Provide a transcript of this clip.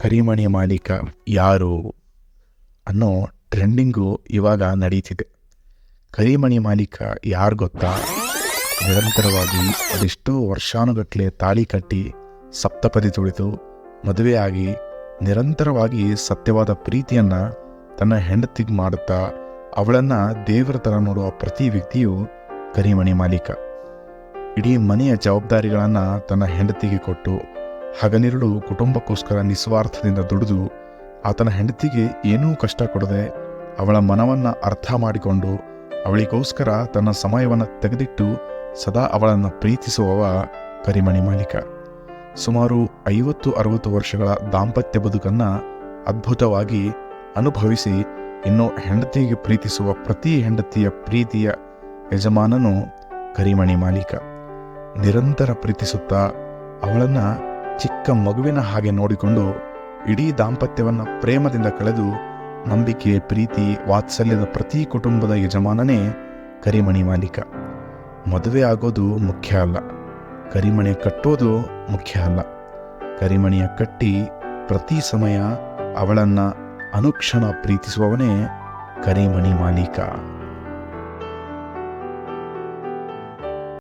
ಕರಿಮಣಿ ಮಾಲೀಕ ಯಾರು ಅನ್ನೋ ಟ್ರೆಂಡಿಂಗು ಇವಾಗ ನಡೀತಿದೆ. ಕರಿಮಣಿ ಮಾಲೀಕ ಯಾರು ಗೊತ್ತಾ? ನಿರಂತರವಾಗಿ ಅದೆಷ್ಟೋ ವರ್ಷಾನುಗಟ್ಟಲೆ ತಾಳಿ ಕಟ್ಟಿ ಸಪ್ತಪದಿ ತುಳಿದು ಮದುವೆಯಾಗಿ ನಿರಂತರವಾಗಿ ಸತ್ಯವಾದ ಪ್ರೀತಿಯನ್ನು ತನ್ನ ಹೆಂಡತಿಗೆ ಮಾಡುತ್ತಾ ಅವಳನ್ನು ದೇವರ ಥರ ನೋಡುವ ಪ್ರತಿ ವ್ಯಕ್ತಿಯು ಕರಿಮಣಿ ಮಾಲೀಕ. ಇಡೀ ಮನೆಯ ಜವಾಬ್ದಾರಿಗಳನ್ನು ತನ್ನ ಹೆಂಡತಿಗೆ ಕೊಟ್ಟು ಹಗಲಿರುಳು ಕುಟುಂಬಕ್ಕೋಸ್ಕರ ನಿಸ್ವಾರ್ಥದಿಂದ ದುಡಿದು ಆತನ ಹೆಂಡತಿಗೆ ಏನೂ ಕಷ್ಟ ಕೊಡದೆ ಅವಳ ಮನವನ್ನು ಅರ್ಥ ಮಾಡಿಕೊಂಡು ಅವಳಿಗೋಸ್ಕರ ತನ್ನ ಸಮಯವನ್ನು ತೆಗೆದಿಟ್ಟು ಸದಾ ಅವಳನ್ನು ಪ್ರೀತಿಸುವವ ಕರಿಮಣಿ ಮಾಲೀಕ. ಸುಮಾರು ಐವತ್ತು ಅರವತ್ತು ವರ್ಷಗಳ ದಾಂಪತ್ಯ ಬದುಕನ್ನು ಅದ್ಭುತವಾಗಿ ಅನುಭವಿಸಿ ಇನ್ನು ಹೆಂಡತಿಗೆ ಪ್ರೀತಿಸುವ ಪ್ರತಿ ಹೆಂಡತಿಯ ಪ್ರೀತಿಯ ಯಜಮಾನನು ಕರಿಮಣಿ ಮಾಲೀಕ. ನಿರಂತರ ಪ್ರೀತಿಸುತ್ತಾ ಅವಳನ್ನು ಚಿಕ್ಕ ಮಗುವಿನ ಹಾಗೆ ನೋಡಿಕೊಂಡು ಇಡೀ ದಾಂಪತ್ಯವನ್ನು ಪ್ರೇಮದಿಂದ ಕಳೆದು ನಂಬಿಕೆ, ಪ್ರೀತಿ, ವಾತ್ಸಲ್ಯದ ಪ್ರತಿ ಕುಟುಂಬದ ಯಜಮಾನನೇ ಕರಿಮಣಿ ಮಾಲೀಕ. ಮದುವೆ ಆಗೋದು ಮುಖ್ಯ ಅಲ್ಲ. ಕರಿಮಣಿ ಕಟ್ಟೋದು ಮುಖ್ಯ ಅಲ್ಲ. ಕರಿಮಣಿಯ ಕಟ್ಟಿ ಪ್ರತಿ ಸಮಯ ಅವಳನ್ನು ಅನುಕ್ಷಣ ಪ್ರೀತಿಸುವವನೇ ಕರಿಮಣಿ ಮಾಲೀಕ.